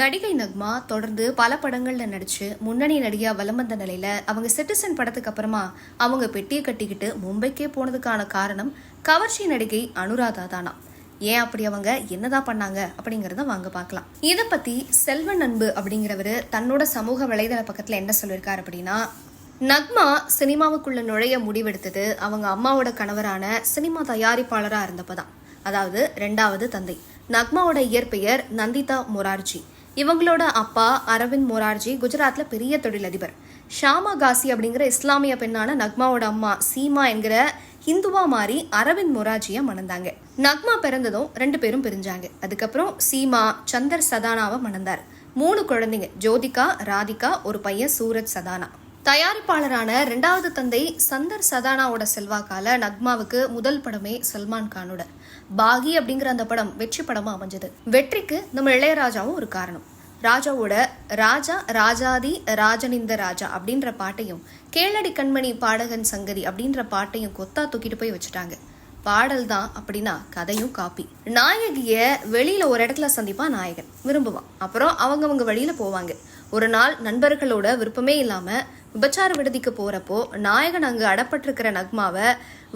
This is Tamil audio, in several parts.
நடிகை நக்மா தொடர்ந்து பல படங்களில் நடித்து முன்னணி நடிகையாக வலம் வந்த நிலையில் அவங்க சிட்டிசன் படத்துக்கு அப்புறமா அவங்க பெட்டியை கட்டிக்கிட்டு மும்பைக்கே போனதுக்கான காரணம் கவர்ச்சி நடிகை அனுராதா தானா. ஏன் அப்படி அவங்க என்னதான் பண்ணாங்க அப்படிங்கிறத வாங்க பார்க்கலாம். இதை பற்றி செல்வன் அன்பு அப்படிங்கிறவர் தன்னோட சமூக வலைதள பக்கத்தில் என்ன சொல்லியிருக்கார் அப்படின்னா நக்மா சினிமாவுக்குள்ள நுழைய முடிவெடுத்தது அவங்க அம்மாவோட கணவரான சினிமா தயாரிப்பாளராக இருந்தப்போ தான் அதாவது ரெண்டாவது தந்தை. நக்மாவோட இயற்பெயர் நந்திதா மொரார்ஜி. இவங்களோட அப்பா அரவிந்த் மொரார்ஜி குஜராத்தில் பெரிய தொழிலதிபர். ஷாமா காசி அப்படிங்கிற இஸ்லாமிய பெண்ணான நக்மாவோட அம்மா சீமா என்கிற ஹிந்துவா மாறி அரவிந்த் மொராஜியை மணந்தாங்க. நக்மா பிறந்ததும் ரெண்டு பேரும் பிரிஞ்சாங்க. அதுக்கப்புறம் சீமா சந்தர் சதானாவை மணந்தார். மூணு குழந்தைங்க ஜோதிகா ராதிகா ஒரு பையன் சூரஜ் சதானா. தயாரிப்பாளரான ரெண்டாவது தந்தை சந்தர் சதானாவோட செல்வாக்கால நக்மாவுக்கு முதல் படமே சல்மான் கானோட. பாகி அப்படிங்கிற அந்த படம் வெற்றி படமா அமைஞ்சது. வெற்றிக்கு நம்ம இளையராஜாவும் ஒரு காரணம். ராஜாவோட ராஜா ராஜாதி ராஜனிந்த ராஜா அப்படின்ற பாட்டையும் கேளடி கண்மணி பாடகன் சங்கதி அப்படின்ற பாட்டையும் கொத்தா தூக்கிட்டு போய் வச்சுட்டாங்க. பாடல் தான் அப்படின்னா கதையும் காப்பி. நாயகிய வெளியில ஒரு இடத்துல சந்திப்பா நாயகன். விரும்புவான். அப்புறம் அவங்கவங்க வழியில போவாங்க. ஒரு நாள் நண்பர்களோட விருப்பமே இல்லாமல் விபச்சார விடுதிக்கு போகிறப்போ நாயகன் அங்கே அடப்பட்டிருக்கிற நக்மாவை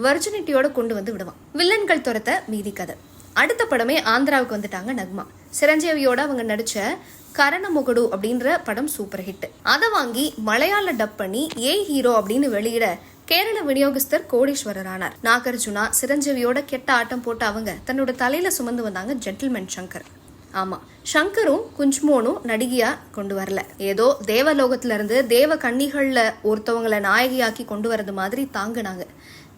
வர்ஜினிட்டியோட கொண்டு வந்து விடுவான். வில்லன்கள் துரத்த மீதி கதை. அடுத்த படமே ஆந்திராவுக்கு வந்துட்டாங்க நக்மா. சிரஞ்சீவியோட அவங்க நடித்த கரணமுகடு அப்படின்ற படம் சூப்பர் ஹிட் அதை வாங்கி மலையாள டப் பண்ணி ஏ ஹீரோ அப்படின்னு வெளியிட கேரள விநியோகஸ்தர் கோடீஸ்வரர் ஆனார். நாகார்ஜுனா சிரஞ்சீவியோட கெட்ட ஆட்டம் போட்ட அவங்க தன்னோட தலையில சுமந்து வந்தாங்க ஜென்டில்மேன் சங்கர். ஆமாம் சங்கரும் குஞ்ச்மோனும் நடிகையாக கொண்டு வரல. ஏதோ தேவலோகத்திலிருந்து தேவ கன்னிகளில் ஒருத்தவங்களை நாயகியாக்கி கொண்டு வரது மாதிரி தாங்கினாங்க.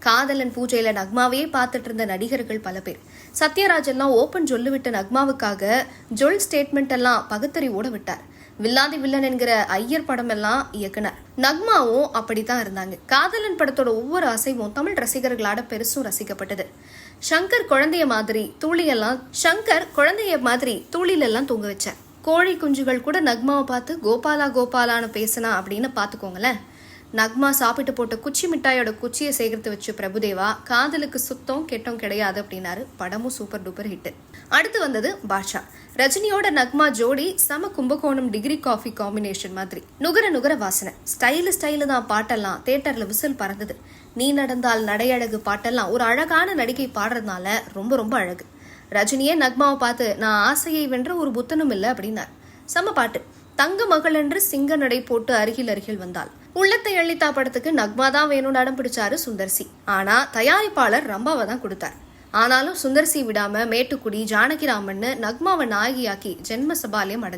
காதலன் பூஜையில் நக்மாவையே பார்த்துட்டு இருந்த நடிகர்கள் பல பேர். சத்யராஜ் எல்லாம் ஓப்பன் சொல்லு விட்ட நக்மாவுக்காக ஜொல் ஸ்டேட்மெண்ட் எல்லாம் பகுத்தறிவோட விட்டார். வில்லாதி வில்லன் என்கிற ஐயர் படமெல்லாம் இயக்குனர். நக்மாவும் அப்படித்தான் இருந்தாங்க. காதலன் படத்தோட ஒவ்வொரு அசைவும் தமிழ் ரசிகர்களாட பெருசும் ரசிக்கப்பட்டது. சங்கர் குழந்தைய மாதிரி தூளியெல்லாம் சங்கர் குழந்தைய மாதிரி தூளிலெல்லாம் தூங்க வச்சார். கோழி குஞ்சுகள் கூட நக்மாவை பார்த்து கோபாலா கோபாலான்னு பேசினா அப்படின்னு பார்த்துக்கோங்களேன். நக்மா சாப்பிட்டு போட்ட குச்சி மிட்டாயோட குச்சியை சேகரித்து வச்ச பிரபுதேவா காதலுக்கு சுத்தம் கெட்டம் கிடையாது அப்படின்னாரு. படமும் சூப்பர் டூப்பர் ஹிட் அடுத்து வந்தது பாஷா ரஜினியோட நக்மா ஜோடி சம கும்பகோணம் டிகிரி காஃபி காம்பினேஷன் மாதிரி. நுகர நுகர வாசனை. ஸ்டைலு ஸ்டைலு தான் பாட்டெல்லாம் தேட்டர்ல விசில் பறந்தது. நீ நடந்தால் நடையழகு பாட்டெல்லாம் ஒரு அழகான நடிகை பாடுறதுனால ரொம்ப ரொம்ப அழகு. ரஜினியே நக்மாவை பார்த்து நான் ஆசையை வென்ற ஒரு புத்தனும் இல்லை அப்படின்னார். சம பாட்டு. தங்க மகள் என்று சிங்க நடை போட்டு அருகில் அருகில் வந்தாள். உள்ளத்தை அள்ளித்தா படத்துக்கு நக்மா தான் வேணும்னு அடம் பிடிச்சாரு சுந்தர்சி. ஆனா தயாரிப்பாளர் ரம்பாவை தான் கொடுத்தார். ஆனாலும் சுந்தர்சி விடாம மேட்டுக்குடி ஜானகிராமன்னு நக்மாவை நாயகியாக்கி ஜென்ம சபாலயம் அடைஞ்சார்.